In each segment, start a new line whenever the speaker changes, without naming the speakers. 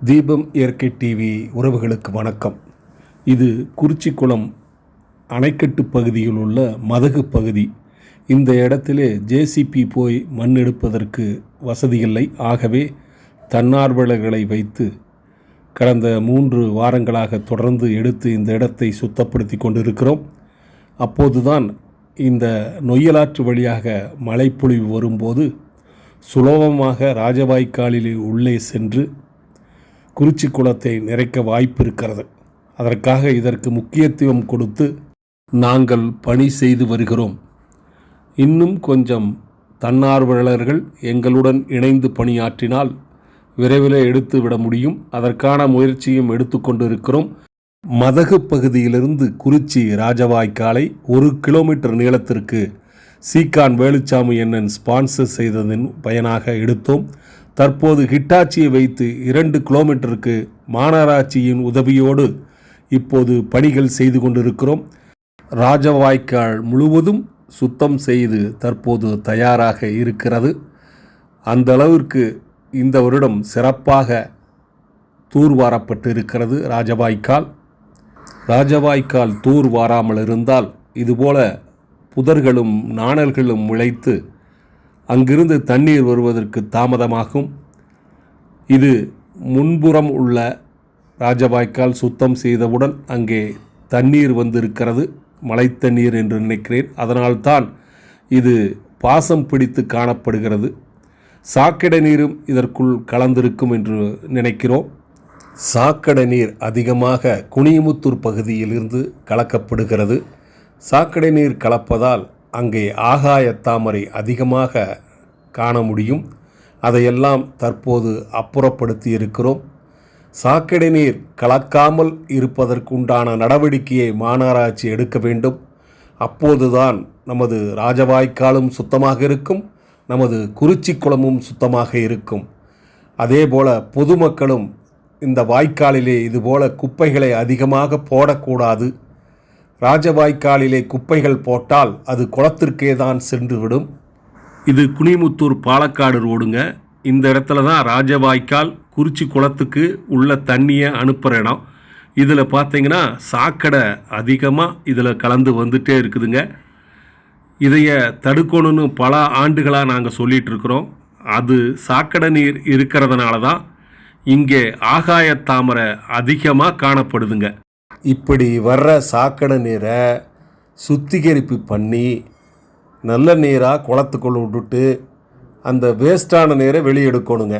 தீபம் இயற்கை டிவி உறவுகளுக்கு வணக்கம். இது குறிச்சிக்குளம் அணைக்கட்டு பகுதியில் உள்ள மதகு பகுதி. இந்த இடத்திலே ஜேசிபி போய் மண் எடுப்பதற்கு வசதி இல்லை. ஆகவே தன்னார்வலர்களை வைத்து கடந்த மூன்று வாரங்களாக தொடர்ந்து எடுத்து இந்த இடத்தை சுத்தப்படுத்தி கொண்டிருக்கிறோம். அப்போதுதான் இந்த நொய்யலாற்று வழியாக மழைப்பொழிவு வரும்போது சுலபமாக ராஜவாய்க்காலில் உள்ளே சென்று குறிச்சி குளத்தை நிறைக்க வாய்ப்பு இருக்கிறது அதற்காக இதற்கு முக்கியத்துவம் கொடுத்து நாங்கள் பணி செய்து வருகிறோம். இன்னும் கொஞ்சம் தன்னார்வலர்கள் எங்களுடன் இணைந்து பணியாற்றினால் விரைவில் எடுத்து விட முடியும். அதற்கான முயற்சியும் எடுத்துக்கொண்டிருக்கிறோம் மதகு பகுதியிலிருந்து குறிச்சி ராஜவாய்க்காலை ஒரு கிலோமீட்டர் நீளத்திற்கு சீக்கான் வேலுச்சாமி என்னன் ஸ்பான்சர் செய்ததன் பயனாக எடுத்தோம். தற்போது ஹிட்டாச்சியை வைத்து இரண்டு கிலோமீட்டருக்கு மாநகராட்சியின் உதவியோடு இப்போது பணிகள் செய்து கொண்டிருக்கிறோம். ராஜவாய்க்கால் முழுவதும் சுத்தம் செய்து தற்போது தயாராக இருக்கிறது. அந்த அளவிற்கு இந்த வருடம் சிறப்பாக தூர்வாரப்பட்டு இருக்கிறது ராஜவாய்க்கால். ராஜவாய்க்கால் தூர் வாராமல் இருந்தால் இதுபோல புதர்களும் நாணல்களும் முளைத்து அங்கிருந்து தண்ணீர் வருவதற்கு தாமதமாகும். இது முன்புறம் உள்ள ராஜவாய்க்கால் சுத்தம் செய்தவுடன் அங்கே தண்ணீர் வந்திருக்கிறது. மழை தண்ணீர் என்று நினைக்கிறேன். அதனால்தான் இது பாசம் பிடித்து காணப்படுகிறது. சாக்கடை நீரும் இதற்குள் கலந்திருக்கும் என்று நினைக்கிறோம். சாக்கடை நீர் அதிகமாக குனியமுத்தூர் பகுதியிலிருந்து கலக்கப்படுகிறது. சாக்கடை நீர் கலப்பதால் அங்கே ஆகாய தாமரை அதிகமாக காண முடியும். அதையெல்லாம் தற்போது அப்புறப்படுத்தி இருக்கிறோம் சாக்கடை நீர் கலக்காமல் இருப்பதற்குண்டான நடவடிக்கையை மாநகராட்சி எடுக்க வேண்டும். அப்போதுதான் நமது ராஜவாய்க்காலும் சுத்தமாக இருக்கும். நமது குறிச்சி குளமும் சுத்தமாக இருக்கும். அதேபோல பொதுமக்களும் இந்த வாய்க்காலிலே இதுபோல குப்பைகளை அதிகமாக போடக்கூடாது. ராஜவாய்க்காலிலே குப்பைகள் போட்டால் அது குளத்திற்கே தான் சென்றுவிடும். இது குனிமுத்தூர் பாலக்காடு ரோடுங்க. இந்த இடத்துல தான் ராஜவாய்க்கால் குறிச்சி குளத்துக்கு உள்ள தண்ணியை அனுப்புகிற இடம். இதில் பார்த்தீங்கன்னா சாக்கடை அதிகமாக இதில் கலந்து வந்துட்டே இருக்குதுங்க. இதைய தடுக்கணும்னு பல ஆண்டுகளாக நாங்கள் சொல்லிகிட்ருக்குறோம் அது சாக்கடை நீர் இருக்கிறதுனால தான் இங்கே ஆகாய தாமரை அதிகமாக காணப்படுதுங்க. இப்படி வர்ற சாக்கடை நீரை சுத்திகரிப்பு பண்ணி நல்ல நீராக குளத்துக்குள்ள விட்டுட்டு அந்த வேஸ்டான நீரை வெளியெடுக்கணுங்க.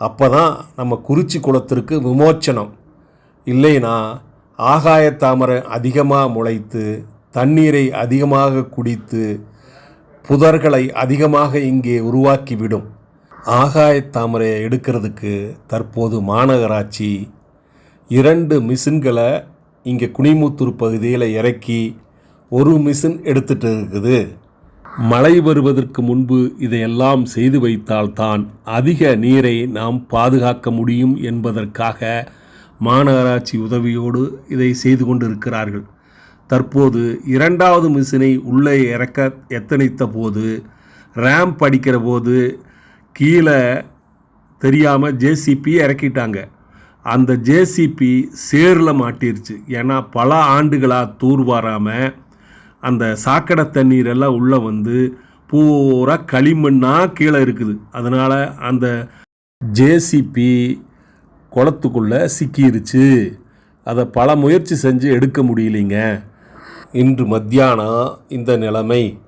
அப்போ தான் நம்ம குறிச்சி குளத்திற்கு விமோச்சனம். இல்லைனா ஆகாய தாமரை அதிகமாக முளைத்து தண்ணீரை அதிகமாக குடித்து புதர்களை அதிகமாக இங்கே உருவாக்கிவிடும். ஆகாயத்தாமரையை எடுக்கிறதுக்கு தற்போது மாநகராட்சி இரண்டு மிஷின்களை இங்கே குனிமுத்தூர் பகுதியில் இறக்கி ஒரு மிஷின் எடுத்துகிட்டு இருக்குது மழை வருவதற்கு முன்பு இதையெல்லாம் செய்து வைத்தால்தான் அதிக நீரை நாம் பாதுகாக்க முடியும் என்பதற்காக மாநகராட்சி உதவியோடு இதை செய்து கொண்டிருக்கிறார்கள். தற்போது இரண்டாவது மிஷினை உள்ளே இறக்க எத்தனைத்த போது ரேம்ப் அடிக்கிற போது கீழே தெரியாமல் ஜேசிபி இறக்கிட்டாங்க. அந்த ஜேசிபி சேரில் மாட்டிருச்சு. ஏன்னா பல ஆண்டுகளாக தூர்வாராமல் அந்த சாக்கடை தண்ணீரெல்லாம் உள்ளே வந்து பூரா களிமண்ணாக கீழே இருக்குது. அதனால் அந்த ஜேசிபி குளத்துக்குள்ளே சிக்கிருச்சு. அதை பல முயற்சி செஞ்சு எடுக்க முடியலைங்க. இன்று மத்தியானம் இந்த நிலைமை.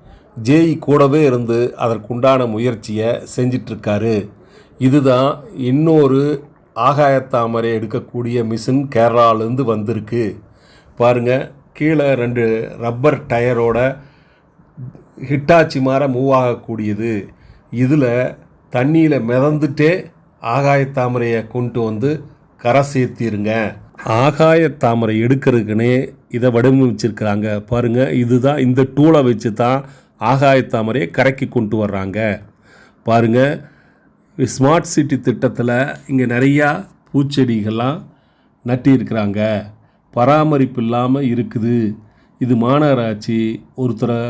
ஜேஇ கூடவே இருந்து அதற்குண்டான முயற்சியை செஞ்சிட்ருக்காரு. இதுதான் இன்னொரு ஆகாயத்தாமரை எடுக்கக்கூடிய மிஷின் கேரளாலேருந்து வந்திருக்கு. பாருங்கள் கீழே ரெண்டு ரப்பர் டயரோட ஹிட்டாச்சி மாற மூவ் ஆகக்கூடியது. இதில் தண்ணியில் மிதந்துட்டே ஆகாயத்தாமரையை கொண்டு வந்து கரை சேர்த்திருங்க. ஆகாயத்தாமரை எடுக்கிறதுக்குனே இதை வடிவமைச்சிருக்கிறாங்க. பாருங்கள் இதுதான் இந்த டூலை வச்சு தான் ஆகாயத்தாமரையை கரைக்கு கொண்டு வர்றாங்க. பாருங்கள் ஸ்மார்ட் சிட்டி திட்டத்தில் இங்கே நிறையா பூச்செடிகள்லாம் நட்டியிருக்கிறாங்க. பராமரிப்பு இல்லாமல் இருக்குது. இது மாநகராட்சி ஒருத்தரை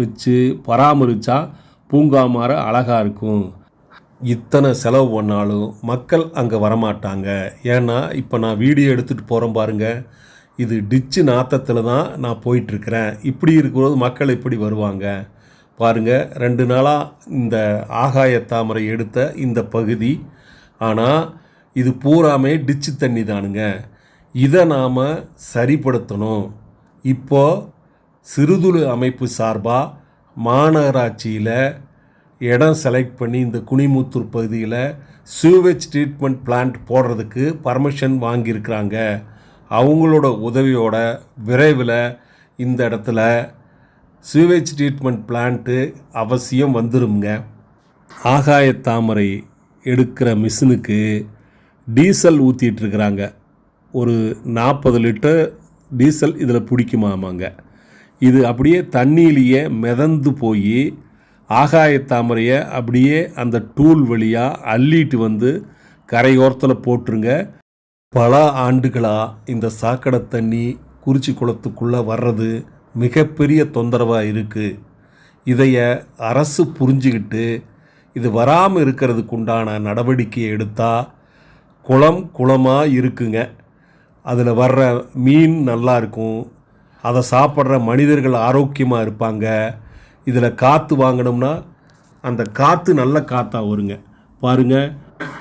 வச்சு பராமரித்தா பூங்கா மாற அழகாக இருக்கும். இத்தனை செலவு பண்ணாலும் மக்கள் அங்கே வரமாட்டாங்க. ஏன்னா இப்போ நான் வீடியோ எடுத்துகிட்டு போகிறேன் பாருங்கள் இது டிச்சு நாத்தத்தில் தான் நான் போயிட்டுருக்கிறேன் இப்படி இருக்கும்போது மக்கள் எப்படி வருவாங்க? பாருங்க ரெண்டு நாளாக இந்த ஆகாய தாமரை எடுத்த இந்த பகுதி. ஆனால் இது பூராமே டிச்சு தண்ணி தானுங்க. இதை நாம் சரிப்படுத்தணும். இப்போ சிறுதுளு அமைப்பு சார்பாக மாநகராட்சியில் இடம் செலக்ட் பண்ணி இந்த குனிமுத்தூர் பகுதியில் சூவேஜ் ட்ரீட்மெண்ட் பிளான்ட் போடுறதுக்கு பர்மிஷன் வாங்கியிருக்கிறாங்க. அவங்களோட உதவியோட விரைவில் இந்த இடத்துல சுவேஜ் ட்ரீட்மெண்ட் பிளான்ட்டு அவசியம் வந்துருங்க ஆகாய தாமரை எடுக்கிற மிஷினுக்கு டீசல் ஊற்றிட்டுருக்குறாங்க ஒரு நாற்பது லிட்டர் டீசல் இதில் பிடிக்குமாமாங்க. இது அப்படியே தண்ணியிலேயே மிதந்து போய் ஆகாய தாமரையை அப்படியே அந்த டூல் வழியாக அள்ளிட்டு வந்து கரையோரத்தில் போட்டுருங்க. பல ஆண்டுகளாக இந்த சாக்கடை தண்ணி குறிச்சி குளத்துக்குள்ளே வர்றது மிகப்பெரிய தொந்தரவாக இருக்குது இதைய அரசு புரிஞ்சுக்கிட்டு இது வராமல் இருக்கிறதுக்கு உண்டான நடவடிக்கையை எடுத்தால் குளம் குளமாக இருக்குங்க. அதில் வர்ற மீன் நல்லா இருக்கும். அதை சாப்பிட்ற மனிதர்கள் ஆரோக்கியமாக இருப்பாங்க. இதில் காற்று வாங்கினோம்னா அந்த காற்று நல்ல காற்றாக வருங்க. பாருங்க.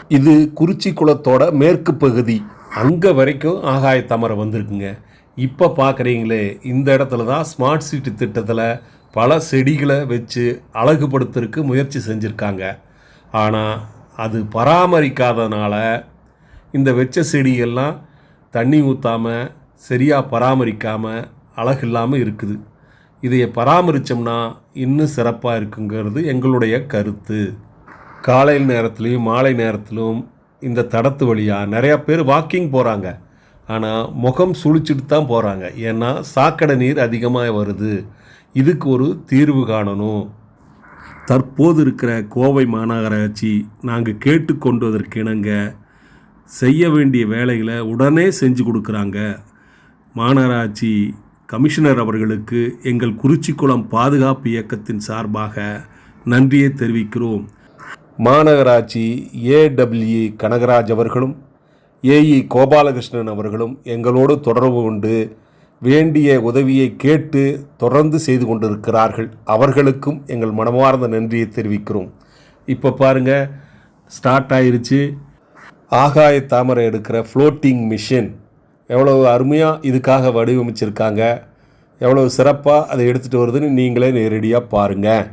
இது குறிச்சி குளத்தோட மேற்கு பகுதி. அங்கே வரைக்கும் ஆகாய தாமரை வந்திருக்குங்க. இப்போ பார்க்குறீங்களே இந்த இடத்துல தான் ஸ்மார்ட் சிட்டி திட்டத்தில் பல செடிகளை வச்சு அழகுபடுத்துறதுக்கு முயற்சி செஞ்சுருக்காங்க. ஆனால் அது பராமரிக்காதனால இந்த வெச்ச செடியெல்லாம் தண்ணி ஊற்றாமல் சரியாக பராமரிக்காமல் அழகு இல்லாமல் இருக்குது. இதைய பராமரித்தோம்னா இன்னும் சிறப்பாக இருக்குங்கிறது எங்களுடைய கருத்து. காலை நேரத்துலையும் மாலை நேரத்திலும் இந்த தடத்து வழியாக நிறையா பேர் வாக்கிங் போகிறாங்க ஆனால் முகம் சுழிச்சிட்டு தான் போகிறாங்க ஏன்னா சாக்கடை நீர் அதிகமாக வருது. இதுக்கு ஒரு தீர்வு காணணும். தற்போது இருக்கிற கோவை மாநகராட்சி நாங்கள் கேட்டுக்கொண்டதற்கு இணங்க செய்ய வேண்டிய வேலைகளை உடனே செஞ்சு கொடுக்குறாங்க. மாநகராட்சி கமிஷனர் அவர்களுக்கு எங்கள் குறிச்சிக்குளம் பாதுகாப்பு இயக்கத்தின் சார்பாக நன்றியை தெரிவிக்கிறோம். மாநகராட்சி ஏடபிள்யூ கனகராஜ் அவர்களும் ஏஇ கோபாலகிருஷ்ணன் அவர்களும் எங்களோடு தொடர்பு கொண்டு வேண்டிய உதவியை கேட்டு தொடர்ந்து செய்து கொண்டிருக்கிறார்கள். அவர்களுக்கும் எங்கள் மனமார்ந்த நன்றியை தெரிவிக்கிறோம். இப்போ பாருங்கள் ஸ்டார்ட் ஆயிருச்சு. ஆகாய தாமரை எடுக்கிற ஃப்ளோட்டிங் மிஷின் எவ்வளவு அருமையாக இதுக்காக வடிவமைச்சிருக்காங்க. எவ்வளவு சிறப்பாக அதை எடுத்துகிட்டு வருதுன்னு நீங்களே நேரடியாக பாருங்கள்